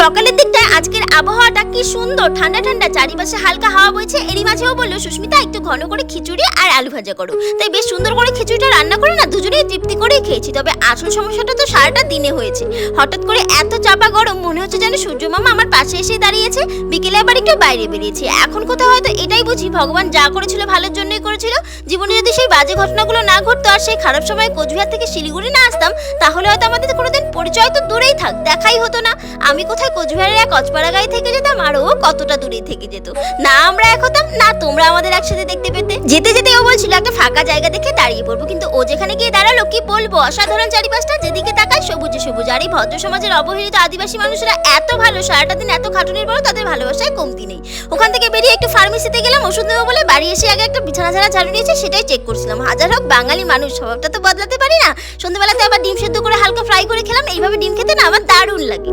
সকালের দিকটায় আজকের আবহাওয়াটা কি সুন্দর। ঠান্ডা ঠান্ডা, চারিপাশে হালকা হাওয়া বইছে। এরই মাঝেও বলল, সুস্মিতা, একটু ঘন করে খিচুড়ি আর আলু ভাজা করো। তাই বেশ সুন্দর করে খিচুড়িটা রান্না করে না, দুজনেই তৃপ্তি করেই খেয়েছি। তবে আসল সমস্যাটা তো সারাটা দিনে হয়েছে। হঠাৎ করে এত চাপা গরম, মনে হচ্ছে যেন সূর্য মামা আমার পাশে এসে দাঁড়িয়েছে। বিকেলে আবার একটু বাইরে বেরিয়েছি। এখন কোথাও হয়তো এটাই বুঝি, ভগবান যা করেছিল ভালোর জন্যই করেছিল। জীবনে যদি সেই বাজে ঘটনাগুলো না ঘটতো আর সেই খারাপ সময় কোচবিহার থেকে শিলিগুড়ি না আসতাম, তাহলে হয়তো আমাদের কোনোদিন পরিচয় তো দূরেই থাক, দেখাই হতো না। আমি কোথায় কোচবিহারের এক অচপাড়া গায়ে থেকে যেতাম, আর ও কতটা দূরেই থেকে যেত। না আমরা এক হতাম, না তোমরা আমাদের একসাথে দেখতে পেতে। যেতে যেতে ও বলছিল, একটা ফাঁকা জায়গা দেখে দাঁড়িয়ে পড়ব। কিন্তু ও যেখানে গিয়ে দাঁড়াল, কি বলব? অসাধারণ চারিপাশটা, যেদিকে তাকায় সবুজে সবুজ। আর এই ভদ্র সমাজের অবহেলিত আদিবাসী মানুষেরা এত ভালো, সারাটা দিন এত খাটুনির পরও তাদের ভালোবাসায় কমতি নেই। ওখান থেকে বেরিয়ে একটু ফার্মেসিতে গেলাম, ওষুধ নেব বলে বাড়ি এসে আগে একটা বিছানা ঝাড়া ঝাড়ু নিয়েছে, সেটাই চেক করছিলাম। হাজার হোক, বাঙালি মানুষ, স্বভাবটা তো বদলাতে পারি না। সন্ধ্যেবেলাতে আবার ডিম সেদ্ধ করে হালকা ফ্রাই করে খেলাম, এইভাবে ডিম খেতে না আমার দারুণ লাগে।